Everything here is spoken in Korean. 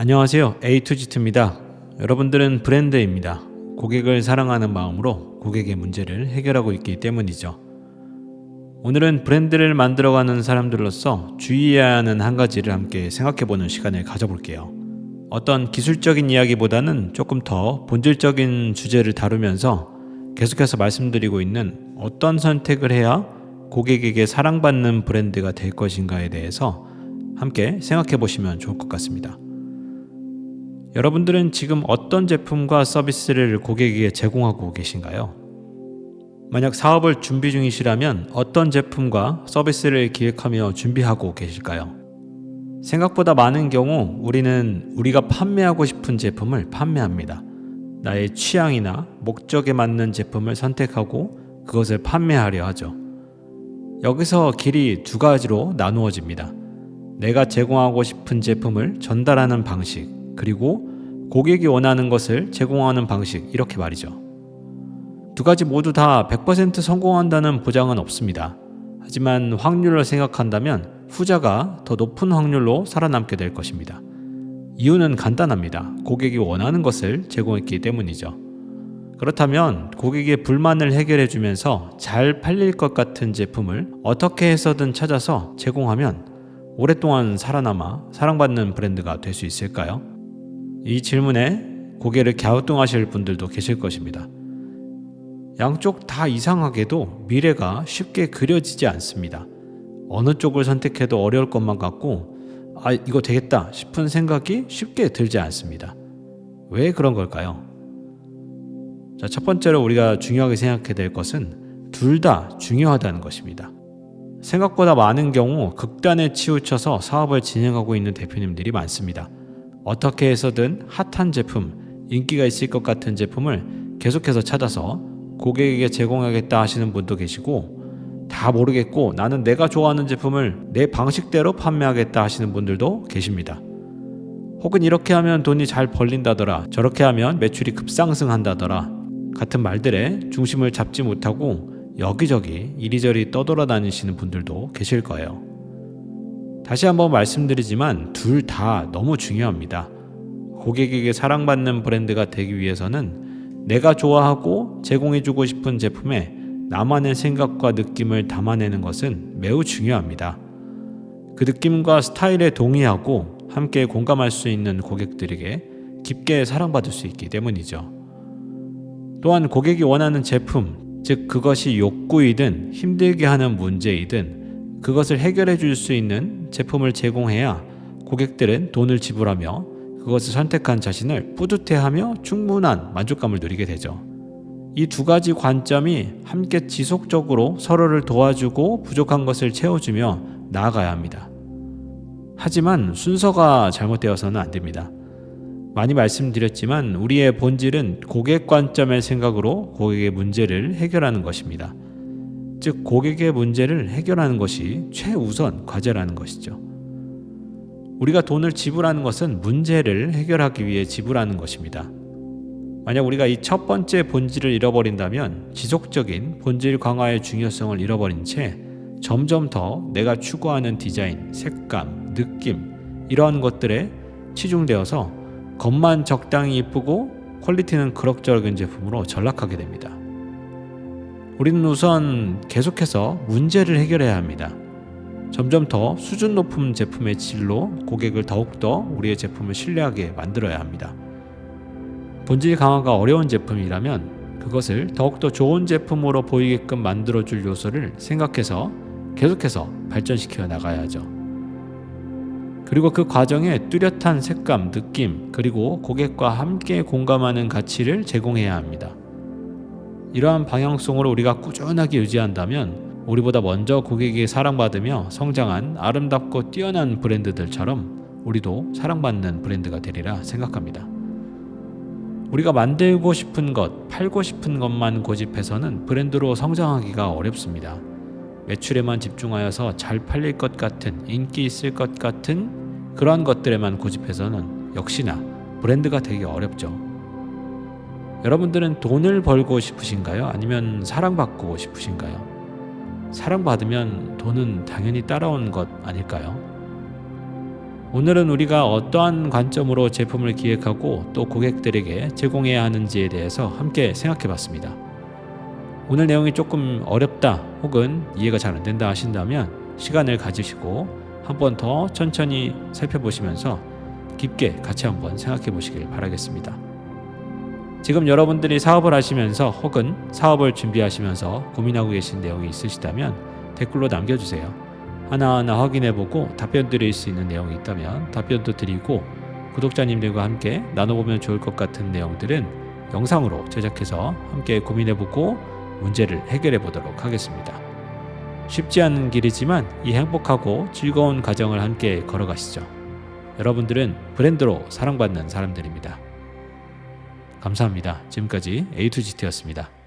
안녕하세요. A2G입니다. 여러분들은 브랜드입니다. 고객을 사랑하는 마음으로 고객의 문제를 해결하고 있기 때문이죠. 오늘은 브랜드를 만들어가는 사람들로서 주의해야 하는 한 가지를 함께 생각해보는 시간을 가져볼게요. 어떤 기술적인 이야기보다는 조금 더 본질적인 주제를 다루면서 계속해서 말씀드리고 있는 어떤 선택을 해야 고객에게 사랑받는 브랜드가 될 것인가에 대해서 함께 생각해 보시면 좋을 것 같습니다. 여러분들은 지금 어떤 제품과 서비스를 고객에게 제공하고 계신가요? 만약 사업을 준비 중이시라면 어떤 제품과 서비스를 기획하며 준비하고 계실까요? 생각보다 많은 경우 우리는 우리가 판매하고 싶은 제품을 판매합니다. 나의 취향이나 목적에 맞는 제품을 선택하고 그것을 판매하려 하죠. 여기서 길이 두 가지로 나누어집니다. 내가 제공하고 싶은 제품을 전달하는 방식, 그리고 고객이 원하는 것을 제공하는 방식, 이렇게 말이죠. 두 가지 모두 다 100% 성공한다는 보장은 없습니다. 하지만 확률을 생각한다면 후자가 더 높은 확률로 살아남게 될 것입니다. 이유는 간단합니다. 고객이 원하는 것을 제공했기 때문이죠. 그렇다면 고객의 불만을 해결해 주면서 잘 팔릴 것 같은 제품을 어떻게 해서든 찾아서 제공하면 오랫동안 살아남아 사랑받는 브랜드가 될 수 있을까요? 이 질문에 고개를 갸우뚱하실 분들도 계실 것입니다. 양쪽 다 이상하게도 미래가 쉽게 그려지지 않습니다. 어느 쪽을 선택해도 어려울 것만 같고, 아, 이거 되겠다 싶은 생각이 쉽게 들지 않습니다. 왜 그런 걸까요? 자, 첫 번째로 우리가 중요하게 생각해야 될 것은 둘 다 중요하다는 것입니다. 생각보다 많은 경우 극단에 치우쳐서 사업을 진행하고 있는 대표님들이 많습니다. 어떻게 해서든 핫한 제품, 인기가 있을 것 같은 제품을 계속해서 찾아서 고객에게 제공하겠다 하시는 분도 계시고 다 모르겠고 나는 내가 좋아하는 제품을 내 방식대로 판매하겠다 하시는 분들도 계십니다. 혹은 이렇게 하면 돈이 잘 벌린다더라, 저렇게 하면 매출이 급상승한다더라 같은 말들에 중심을 잡지 못하고 여기저기 이리저리 떠돌아다니시는 분들도 계실 거예요. 다시 한번 말씀드리지만 둘 다 너무 중요합니다. 고객에게 사랑받는 브랜드가 되기 위해서는 내가 좋아하고 제공해주고 싶은 제품에 나만의 생각과 느낌을 담아내는 것은 매우 중요합니다. 그 느낌과 스타일에 동의하고 함께 공감할 수 있는 고객들에게 깊게 사랑받을 수 있기 때문이죠. 또한 고객이 원하는 제품, 즉 그것이 욕구이든 힘들게 하는 문제이든 그것을 해결해 줄 수 있는 제품을 제공해야 고객들은 돈을 지불하며 그것을 선택한 자신을 뿌듯해하며 충분한 만족감을 누리게 되죠. 이 두 가지 관점이 함께 지속적으로 서로를 도와주고 부족한 것을 채워주며 나아가야 합니다. 하지만 순서가 잘못되어서는 안 됩니다. 많이 말씀드렸지만 우리의 본질은 고객 관점의 생각으로 고객의 문제를 해결하는 것입니다. 즉, 고객의 문제를 해결하는 것이 최우선 과제라는 것이죠. 우리가 돈을 지불하는 것은 문제를 해결하기 위해 지불하는 것입니다. 만약 우리가 이 첫 번째 본질을 잃어버린다면 지속적인 본질 강화의 중요성을 잃어버린 채 점점 더 내가 추구하는 디자인, 색감, 느낌, 이러한 것들에 치중되어서 겉만 적당히 이쁘고 퀄리티는 그럭저럭인 제품으로 전락하게 됩니다. 우리는 우선 계속해서 문제를 해결해야 합니다. 점점 더 수준 높은 제품의 질로 고객을 더욱더 우리의 제품을 신뢰하게 만들어야 합니다. 본질 강화가 어려운 제품이라면 그것을 더욱더 좋은 제품으로 보이게끔 만들어줄 요소를 생각해서 계속해서 발전시켜 나가야죠. 그리고 그 과정에 뚜렷한 색감, 느낌, 그리고 고객과 함께 공감하는 가치를 제공해야 합니다. 이러한 방향성으로 우리가 꾸준하게 유지한다면 우리보다 먼저 고객에게 사랑받으며 성장한 아름답고 뛰어난 브랜드들처럼 우리도 사랑받는 브랜드가 되리라 생각합니다. 우리가 만들고 싶은 것, 팔고 싶은 것만 고집해서는 브랜드로 성장하기가 어렵습니다. 매출에만 집중하여서 잘 팔릴 것 같은 인기 있을 것 같은 그러한 것들에만 고집해서는 역시나 브랜드가 되기 어렵죠. 여러분들은 돈을 벌고 싶으신가요? 아니면 사랑받고 싶으신가요? 사랑받으면 돈은 당연히 따라온 것 아닐까요? 오늘은 우리가 어떠한 관점으로 제품을 기획하고 또 고객들에게 제공해야 하는지에 대해서 함께 생각해 봤습니다. 오늘 내용이 조금 어렵다 혹은 이해가 잘 안 된다 하신다면 시간을 가지시고 한 번 더 천천히 살펴보시면서 깊게 같이 한번 생각해 보시길 바라겠습니다. 지금 여러분들이 사업을 하시면서 혹은 사업을 준비하시면서 고민하고 계신 내용이 있으시다면 댓글로 남겨주세요. 하나하나 확인해보고 답변 드릴 수 있는 내용이 있다면 답변도 드리고 구독자님들과 함께 나눠보면 좋을 것 같은 내용들은 영상으로 제작해서 함께 고민해보고 문제를 해결해 보도록 하겠습니다. 쉽지 않은 길이지만 이 행복하고 즐거운 과정을 함께 걸어가시죠. 여러분들은 브랜드로 사랑받는 사람들입니다. 감사합니다. 지금까지 A2GT였습니다.